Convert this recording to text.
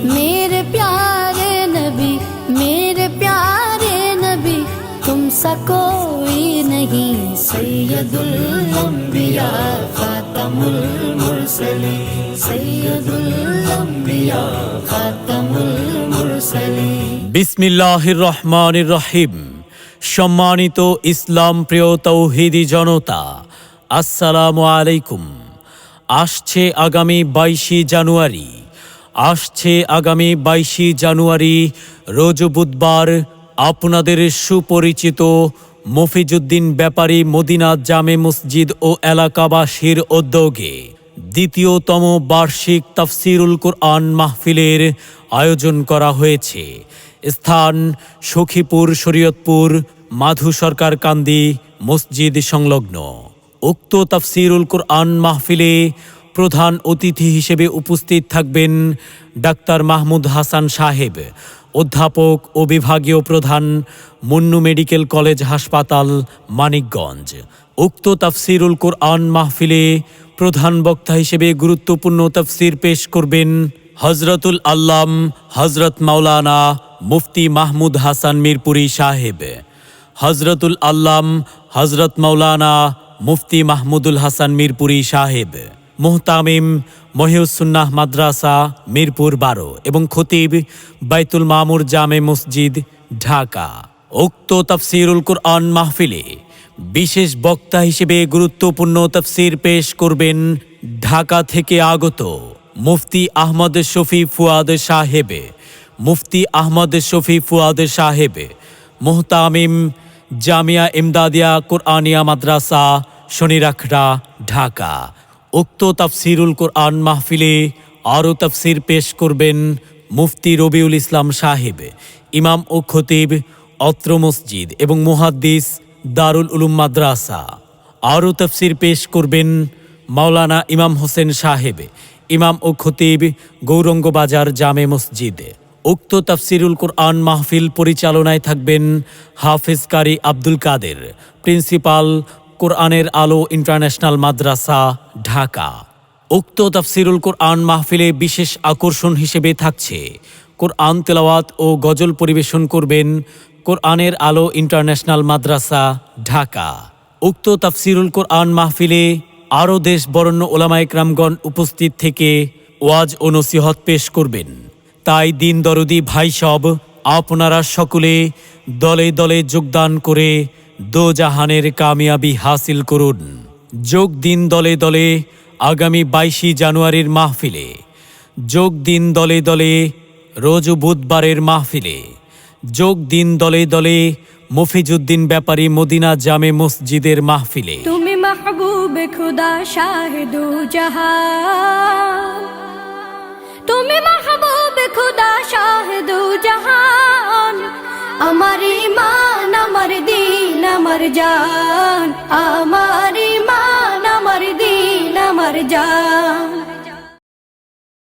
मेरे प्यारे नबी मेरे प्यारे नबी तुम सा कोई नहीं सैयदुल अंबिया खातमुल मुरसलीन सैयदुल अंबिया खातमुल मुरसलीन বিসমিল্লাহির রহমানির রহিম সম্মানিত ইসলাম প্রিয় তৌহিদি জনতা আসসালামু আলাইকুম আসছে আগামী বাইশে জানুয়ারি আসছে আগামী বাইশে জানুয়ারি, রোজ বুধবার আপনাদের সুপরিচিত মফিজুদ্দিন ব্যাপারী মদিনা জামে মসজিদ ও এলাকাবাসীর উদ্যোগে দ্বিতীয়তম বার্ষিক তাফসিরুল কোরআন মাহফিলের আয়োজন করা হয়েছে। স্থান সখীপুর, শরীয়তপুর, মাধু সরকার কান্দি মসজিদ সংলগ্ন। উক্ত তাফসিরুল কোরআন মাহফিলে প্রধান অতিথি হিসেবে উপস্থিত থাকবেন ডাক্তার মাহমুদ হাসান সাহেব, অধ্যাপক ও বিভাগীয় প্রধান মুন্নু মেডিকেল কলেজ হাসপাতাল মানিকগঞ্জ। উক্ত তাফসিরুল কোরআন মাহফিলে প্রধান বক্তা হিসেবে গুরুত্বপূর্ণ তাফসির পেশ করবেন হজরতুল আল্লাম হজরত মাওলানা মুফতি মাহমুদ হাসান মিরপুরি সাহেব হজরতুল আল্লাম হজরত মাওলানা মুফতি মাহমুদুল হাসান মিরপুরি সাহেব। মোহতামিম মহিউসুন্নাহ মাদ্রাসা, মিরপুর বারো এবং খতিব বাইতুল মামুর জামে মসজিদ, ঢাকা। উক্ত তফসিরুল কুরআন মাহফিলে বিশেষ বক্তা হিসেবে গুরুত্বপূর্ণ তফসির পেশ করবেন ঢাকা থেকে আগত মুফতি আহমদ শফি ফুয়াদ সাহেব। মুফতি আহমদ শফি ফুয়াদ সাহেব, মোহতামিম জামিয়া ইমদাদিয়া কোরআনিয়া মাদ্রাসা, শনিরাখড়া, ঢাকা। উক্ত তাফসিরুল কোরআন মাহফিলে আরও তাফসির পেশ করবেন মুফতি রবিউল ইসলাম সাহেব, ইমাম ও খতিব, অত্র মসজিদ এবং মুহাদ্দিস দারুল উলুম মাদ্রাসা। আরও তফসির পেশ করবেন মাওলানা ইমাম হোসেন সাহেব, ইমাম ও খতিব গৌরঙ্গ বাজার জামে মসজিদ। উক্ত তাফসিরুল কোরআন মাহফিল পরিচালনায় থাকবেন হাফেজ কারি আব্দুল কাদের, প্রিন্সিপাল কোরআনের আলো ইন্টারন্যাশনাল মাদ্রাসা, ঢাকা। উক্ত তাফসিরুল কোরআন মাহফিলে বিশেষ আকর্ষণ হিসেবে থাকছে। কোরআন তেলাওয়াত ও গজল পরিবেশন করবেন কোরআনের আলো ইন্টারন্যাশনাল মাদ্রাসা, ঢাকা। উক্ত তাফসিরুল কোরআন মাহফিলে আরও দেশ বরণ্য ওলামায় ক্রামগণ উপস্থিত থেকে ওয়াজ ও নসিহত পেশ করবেন। তাই দিন দরদি ভাই সব, আপনারা সকলে দলে দলে যোগদান করে দোজাহানের কামিয়াবি হাসিল করুন। যোগ দিন দলে দলে আগামী বাইশে জানুয়ারির মাহফিলে। যোগ দিন দলে দলে রোজ বুধবারের মাহফিলে। যোগ দিন দলে দলে মফিজুদ্দিন ব্যাপারী মদিনা জামে মসজিদের মাহফিলে। তুমি তুমি মাহবুব খুদা শাহিদু আমার জান আমার